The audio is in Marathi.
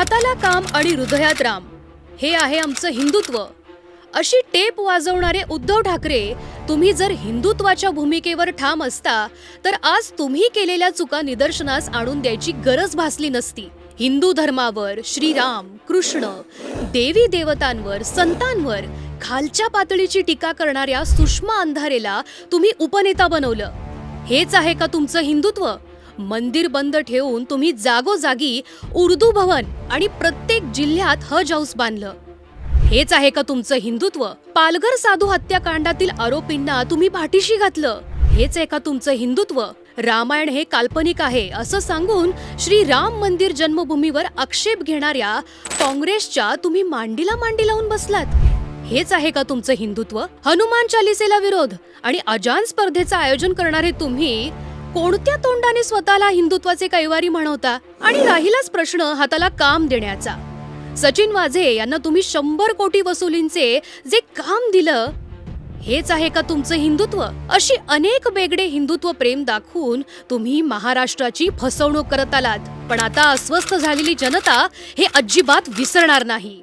हाताला काम आणि हृदयात राम. हे आहे आमचं हिंदुत्व. अशी टेप वाजवणारे उद्धव ठाकरे तुम्ही जर हिंदुत्वाच्या भूमिकेवर ठाम असता तर आज तुम्ही केलेल्या चुका निदर्शनास आणून द्यायची गरज भासली नसती. हिंदू धर्मावर श्रीराम कृष्ण देवी देवतांवर संतांवर खालच्या पातळीची टीका करणाऱ्या सुषमा अंधारेला तुम्ही उपनेता बनवलं. हेच आहे का तुमचं हिंदुत्व? मंदिर बंद ठेवून तुम्ही जागोजागी उर्दू भवन आणि प्रत्येक जिल्ह्यात हज हाऊस बांधलं. हेच आहे का तुमचं हिंदुत्व? पालघर साधू हत्याकांडातील आरोपींना तुम्ही पाठीशी घातलं. हेच आहे का तुमचं हिंदुत्व? रामायण हे काल्पनिक आहे असं सांगून श्री राम मंदिर जन्मभूमीवर आक्षेप घेणाऱ्या काँग्रेसच्या तुम्ही मांडीला मांडी लावून बसलात. हेच आहे का तुमचं हिंदुत्व? हनुमान चालिसेला विरोध आणि अजान स्पर्धेचं आयोजन करणारे तुम्ही कोणत्या तोंडाने स्वतःला हिंदुत्वाचे कैवारी म्हणवता आणि राहिलाच प्रश्न हाताला काम देण्याचा? सचिन वाझे यांना तुम्ही शंभर कोटी वसुलींचे जे काम दिलं हेच आहे का तुमचं हिंदुत्व? अशी अनेक वेगळे हिंदुत्व प्रेम दाखवून तुम्ही महाराष्ट्राची फसवणूक करत आलात. पण आता अस्वस्थ झालेली जनता हे अजिबात विसरणार नाही.